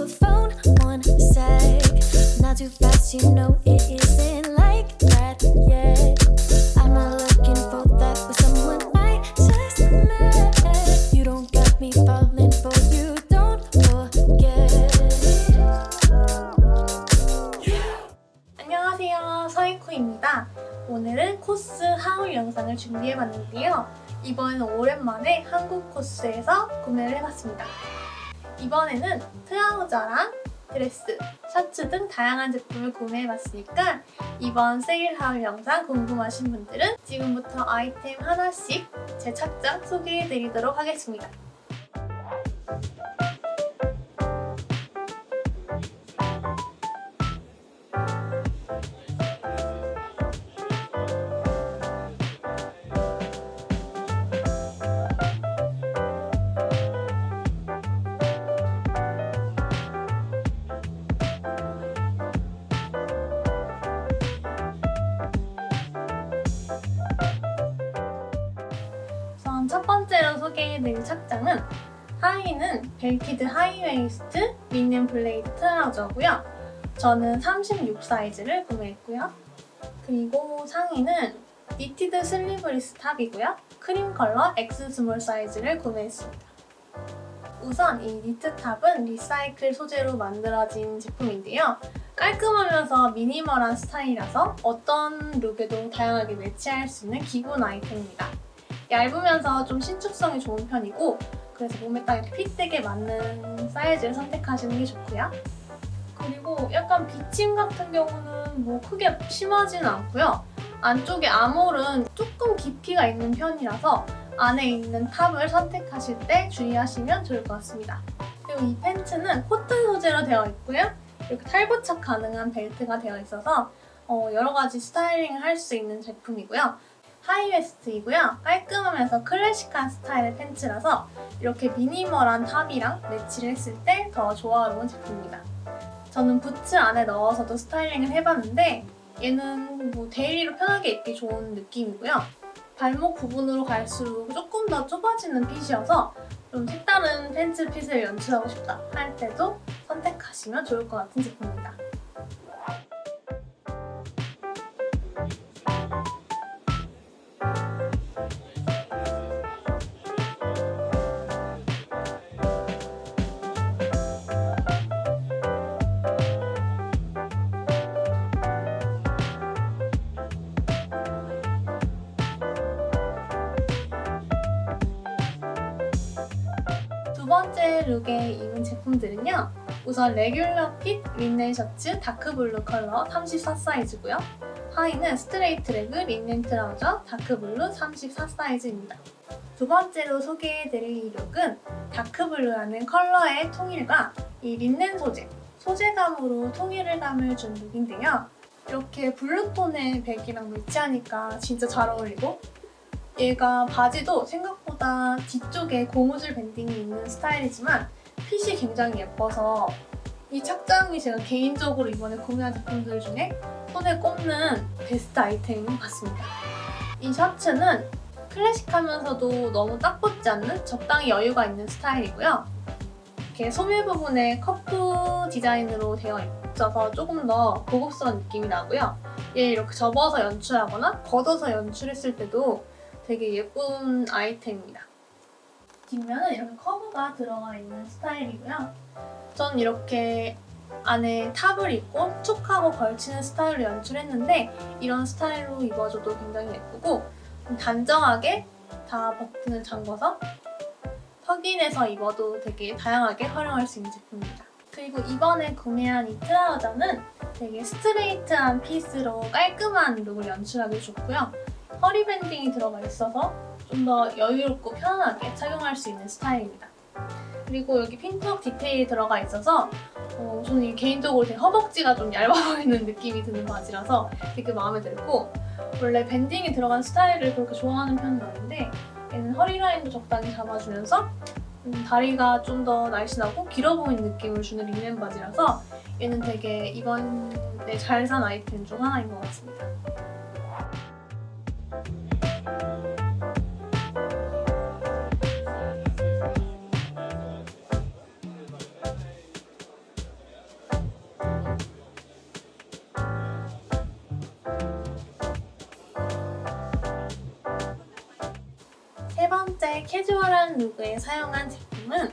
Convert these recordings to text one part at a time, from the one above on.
the phone one sec. Not too fast, you know it isn't like that yet. I'm not looking for that with someone I just met. You don't got me falling for you, don't forget. 안녕하세요. 서이코입니다. 오늘은 코스 하울 영상을 준비해봤는데요. 이번에는 오랜만에 한국 코스에서 구매를 해봤습니다. 이번에는 트라우저랑 드레스, 셔츠 등 다양한 제품을 구매해봤으니까 이번 세일 하울 영상 궁금하신 분들은 지금부터 아이템 하나씩 제 착장 소개해드리도록 하겠습니다. 소개해드릴 착장은 하의는 벨키드 하이웨이스트 리넨 블레이드 트라우저고요. 저는 36 사이즈를 구매했고요. 그리고 상의는 니티드 슬리브리스 탑이고요. 크림 컬러 X 스몰 사이즈를 구매했습니다. 우선 이 니트 탑은 리사이클 소재로 만들어진 제품인데요. 깔끔하면서 미니멀한 스타일이라서 어떤 룩에도 다양하게 매치할 수 있는 기본 아이템입니다. 얇으면서 좀 신축성이 좋은 편이고 그래서 몸에 딱 핏되게 맞는 사이즈를 선택하시는 게 좋고요. 그리고 약간 비침 같은 경우는 뭐 크게 심하지는 않고요. 안쪽에 암홀은 조금 깊이가 있는 편이라서 안에 있는 탑을 선택하실 때 주의하시면 좋을 것 같습니다. 그리고 이 팬츠는 코튼 소재로 되어 있고요. 이렇게 탈부착 가능한 벨트가 되어 있어서 어, 여러 가지 스타일링을 할 수 있는 제품이고요. 하이웨스트이고요. 깔끔하면서 클래식한 스타일의 팬츠라서 이렇게 미니멀한 탑이랑 매치를 했을 때 더 조화로운 제품입니다. 저는 부츠 안에 넣어서도 스타일링을 해봤는데 얘는 뭐 데일리로 편하게 입기 좋은 느낌이고요. 발목 부분으로 갈수록 조금 더 좁아지는 핏이어서 좀 색다른 팬츠 핏을 연출하고 싶다 할 때도 선택하시면 좋을 것 같은 제품입니다. 룩에 입은 제품들은요. 우선 레귤러 핏 린넨 셔츠 다크블루 컬러 34 사이즈고요. 하의는 스트레이트 레그 린넨 트라우저 다크블루 34 사이즈입니다. 두 번째로 소개해드릴 이 룩은 다크블루라는 컬러의 통일과 이 린넨 소재, 소재감으로 통일감을 준 룩인데요. 이렇게 블루톤의 백이랑 매치하니까 진짜 잘 어울리고 얘가 바지도 생각보다 뒤쪽에 고무줄 밴딩이 있는 스타일이지만 핏이 굉장히 예뻐서 이 착장이 제가 개인적으로 이번에 구매한 제품들 중에 손에 꼽는 베스트 아이템인 것 같습니다. 이 셔츠는 클래식하면서도 너무 딱 붙지 않는 적당히 여유가 있는 스타일이고요. 이렇게 소매 부분에 커프 디자인으로 되어 있어서 조금 더 고급스러운 느낌이 나고요. 얘 이렇게 접어서 연출하거나 걷어서 연출했을 때도 되게 예쁜 아이템입니다. 뒷면은 이렇게 커브가 들어가 있는 스타일이고요. 전 이렇게 안에 탑을 입고 툭하고 걸치는 스타일로 연출했는데 이런 스타일로 입어줘도 굉장히 예쁘고 좀 단정하게 다 버튼을 잠궈서 턱인해서 입어도 되게 다양하게 활용할 수 있는 제품입니다. 그리고 이번에 구매한 이 트라우저는 되게 스트레이트한 핏으로 깔끔한 룩을 연출하기 좋고요. 허리 밴딩이 들어가 있어서 좀 더 여유롭고 편안하게 착용할 수 있는 스타일입니다. 그리고 여기 핀턱 디테일이 들어가 있어서 어, 저는 이 개인적으로 되게 허벅지가 좀 얇아 보이는 느낌이 드는 바지라서 되게 마음에 들고 원래 밴딩이 들어간 스타일을 그렇게 좋아하는 편은 아닌데 얘는 허리 라인도 적당히 잡아주면서 음, 다리가 좀 더 날씬하고 길어 보이는 느낌을 주는 린넨 바지라서 얘는 되게 이번에 잘 산 아이템 중 하나인 것 같습니다. 번째 캐주얼한 룩에 사용한 제품은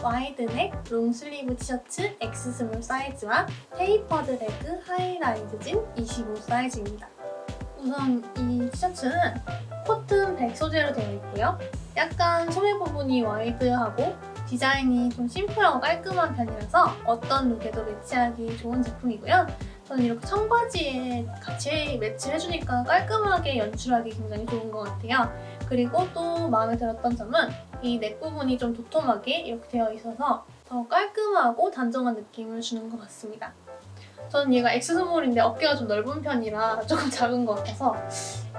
와이드넥 롱슬리브 티셔츠 X 스몰 사이즈와 테이퍼드 레그 하이라이즈 진25 사이즈입니다. 우선 이 티셔츠는 코튼 백 소재로 되어 있고요. 약간 소매 부분이 와이드하고 디자인이 좀 심플하고 깔끔한 편이라서 어떤 룩에도 매치하기 좋은 제품이고요. 저는 이렇게 청바지에 같이 매치를 해주니까 깔끔하게 연출하기 굉장히 좋은 것 같아요. 그리고 또 마음에 들었던 점은 이 넥 부분이 좀 도톰하게 이렇게 되어 있어서 더 깔끔하고 단정한 느낌을 주는 것 같습니다. 저는 얘가 엑스스몰인데 어깨가 좀 넓은 편이라 조금 작은 것 같아서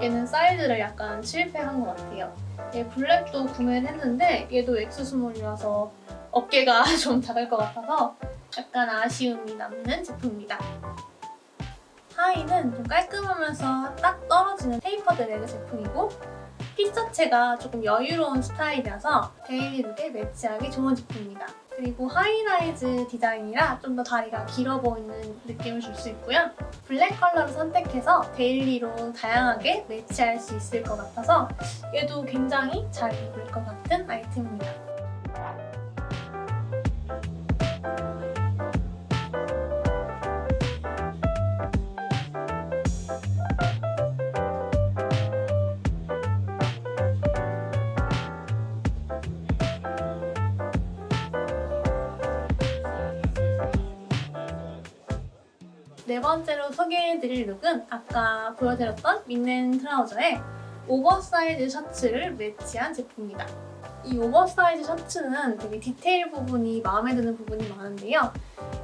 얘는 사이즈를 약간 실패한 것 같아요. 얘 블랙도 구매를 했는데 얘도 엑스스몰이라서 어깨가 좀 작을 것 같아서 약간 아쉬움이 남는 제품입니다. 하의는 좀 깔끔하면서 딱 떨어지는 테이퍼드 레그 제품이고 핏 자체가 조금 여유로운 스타일이라서 데일리 룩에 매치하기 좋은 제품입니다. 그리고 하이라이즈 디자인이라 좀 더 다리가 길어 보이는 느낌을 줄 수 있고요. 블랙 컬러를 선택해서 데일리로 다양하게 매치할 수 있을 것 같아서 얘도 굉장히 잘 입을 것 같은 아이템입니다. 네 번째로 소개해드릴 룩은 아까 보여드렸던 민넨 트라우저에 오버사이즈 셔츠를 매치한 제품입니다. 이 오버사이즈 셔츠는 되게 디테일 부분이 마음에 드는 부분이 많은데요.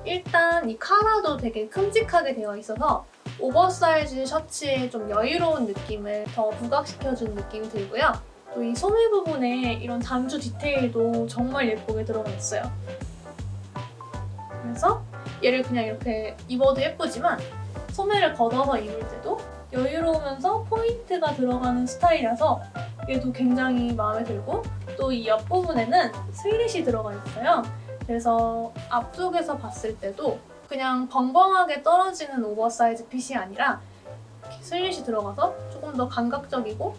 일단 이 카라도 되게 큼직하게 되어 있어서 오버사이즈 셔츠의 좀 여유로운 느낌을 더 부각시켜주는 느낌이 들고요. 또 이 소매 부분에 이런 단추 디테일도 정말 예쁘게 들어가 있어요. 그래서 얘를 그냥 이렇게 입어도 예쁘지만 소매를 걷어서 입을 때도 여유로우면서 포인트가 들어가는 스타일이라서 얘도 굉장히 마음에 들고 또 이 옆부분에는 슬릿이 들어가 있어요. 그래서 앞쪽에서 봤을 때도 그냥 벙벙하게 떨어지는 오버사이즈 핏이 아니라 슬릿이 들어가서 조금 더 감각적이고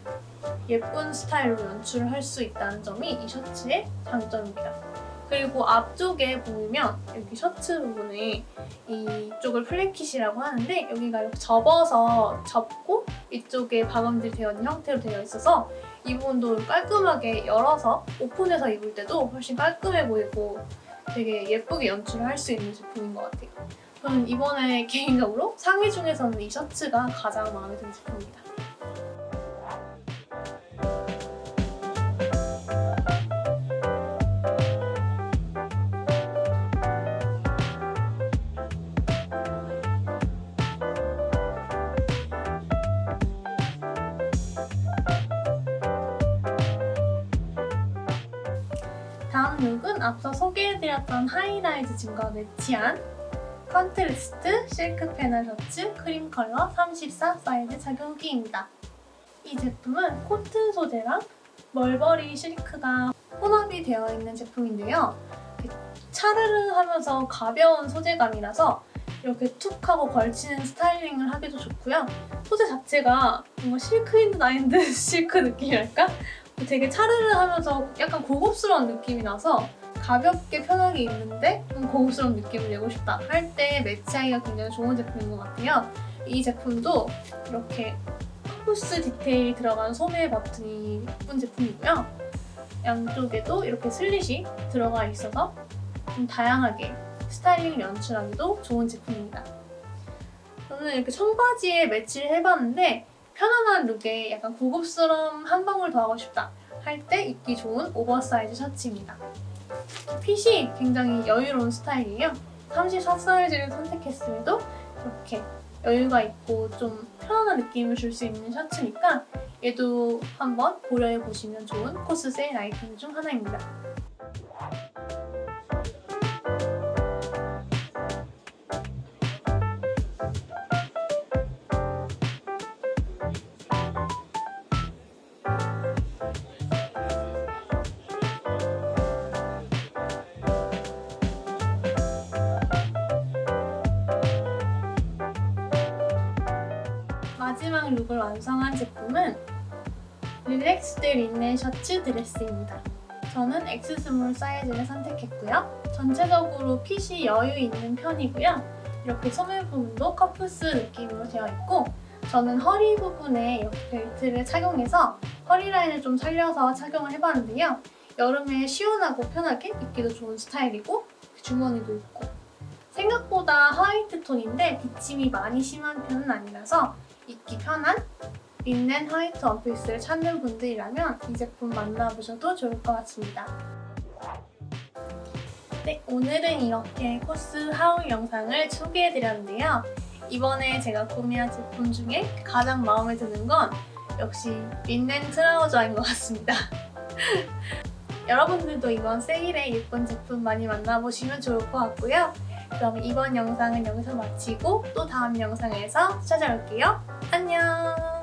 예쁜 스타일로 연출을 할 수 있다는 점이 이 셔츠의 장점입니다. 그리고 앞쪽에 보면 여기 셔츠 부분에 이쪽을 플랫킷이라고 하는데 여기가 이렇게 접어서 접고 이쪽에 박음질 되어 있는 형태로 되어 있어서 이 부분도 깔끔하게 열어서 오픈해서 입을 때도 훨씬 깔끔해 보이고 되게 예쁘게 연출을 할 수 있는 제품인 것 같아요. 저는 이번에 개인적으로 상의 중에서는 이 셔츠가 가장 마음에 드는 제품입니다. 다음 룩은 앞서 소개해드렸던 하이라이즈 진과 매치한 컨트리스트 실크 패널 셔츠 크림 컬러 34 사이즈 착용 후기입니다. 이 제품은 코튼 소재랑 멀버리 실크가 혼합이 되어 있는 제품인데요. 이렇게 차르르 하면서 가벼운 소재감이라서 이렇게 툭 하고 걸치는 스타일링을 하기도 좋고요. 소재 자체가 뭔가 실크인 듯 실크 느낌이랄까? 되게 차르르 하면서 약간 고급스러운 느낌이 나서 가볍게 편하게 입는데 좀 고급스러운 느낌을 내고 싶다 할 때 매치하기가 굉장히 좋은 제품인 것 같아요. 이 제품도 이렇게 푸스 디테일이 들어간 소매 버튼이 예쁜 제품이고요. 양쪽에도 이렇게 슬릿이 들어가 있어서 좀 다양하게 스타일링을 연출하기도 좋은 제품입니다. 저는 이렇게 청바지에 매치를 해봤는데 편안한 룩에 약간 고급스러움 한 방울 더 하고 싶다 할 때 입기 좋은 오버사이즈 셔츠입니다. 핏이 굉장히 여유로운 스타일이에요. 34 사이즈를 선택했음에도 이렇게 여유가 있고 좀 편안한 느낌을 줄 수 있는 셔츠니까 얘도 한번 고려해 보시면 좋은 코스 세일 아이템 중 하나입니다. 룩을 완성한 제품은 릴렉스드 린넨 셔츠 드레스입니다. 저는 X 스몰 사이즈를 선택했고요. 전체적으로 핏이 여유 있는 편이고요. 이렇게 소매 부분도 커프스 느낌으로 되어 있고 저는 허리 부분에 이렇게 벨트를 착용해서 허리 라인을 좀 살려서 착용을 해봤는데요. 여름에 시원하고 편하게 입기도 좋은 스타일이고 주머니도 있고 생각보다 화이트 톤인데 비침이 많이 심한 편은 아니라서 입기 편한 린넨 화이트 원피스를 찾는 분들이라면 이 제품 만나보셔도 좋을 것 같습니다. 네, 오늘은 이렇게 코스 하울 영상을 소개해드렸는데요. 이번에 제가 구매한 제품 중에 가장 마음에 드는 건 역시 린넨 트라우저인 것 같습니다. 여러분들도 이번 세일에 예쁜 제품 많이 만나보시면 좋을 것 같고요. 그럼 이번 영상은 여기서 마치고 또 다음 영상에서 찾아올게요. 안녕!